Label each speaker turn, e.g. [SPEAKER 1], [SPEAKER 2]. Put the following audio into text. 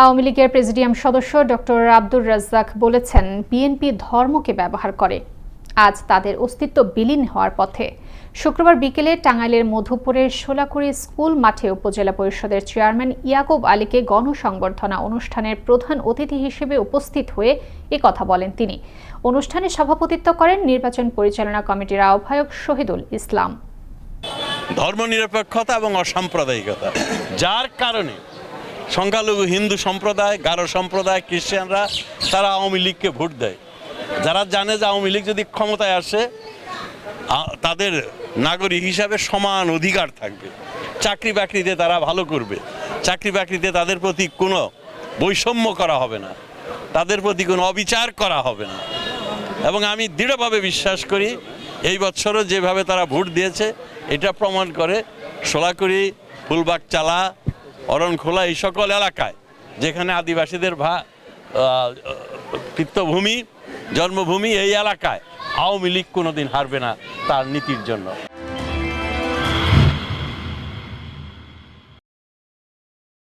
[SPEAKER 1] আওয়ামী লীগের প্রেসিডিয়াম সদস্য ডক্টর আব্দুর রাজ্জাক বলেছেন, বিএনপি ধর্মকে ব্যবহার করে। আজ তাদের অস্তিত্ব বিলীন হওয়ার পথে। শুক্রবার বিকেলে টাঙ্গাইলের মধুপুরের সোলাকুড়ি স্কুল মাঠে উপজেলা পরিষদের চেয়ারম্যান ইয়াকুব আলীকে গণসংবর্ধনা অনুষ্ঠানের প্রধান অতিথি হিসেবে উপস্থিত হয়ে এ কথা বলেন তিনি। অনুষ্ঠানে সভাপতিত্ব করেন নির্বাচন পরিচালনা কমিটির আহ্বায়ক শহীদুল ইসলাম।
[SPEAKER 2] ধর্মনিরপেক্ষতা এবং অসাম্প্রদায়িকতা, যার কারণে সংখ্যালঘু হিন্দু সম্প্রদায়, গারো সম্প্রদায়, খ্রিস্টানরা, তারা আওয়ামী লীগকে ভোট দেয়। যারা জানে যে আওয়ামী লীগ যদি ক্ষমতায় আসে তাদের নাগরিক হিসাবে সমান অধিকার থাকবে। চাকরি বাকরিতে তারা ভালো করবে। চাকরি বাকরিতে তাদের প্রতি কোনো বৈষম্য করা হবে না। তাদের প্রতি কোনো অবিচার করা হবে না। এবং আমি দৃঢ়ভাবে বিশ্বাস করি, এই বছরও যেভাবে তারা ভোট দিয়েছে, এটা প্রমাণ করে সোলাকুড়ি ফুলবাগ চালা অরণখোলা এই সকল এলাকায়, যেখানে আদিবাসীদের ভা পিত্তভূমি, জন্মভূমি এই এলাকায় আওয়ামী লীগ কোনোদিন হারবে না তার নীতির জন্য।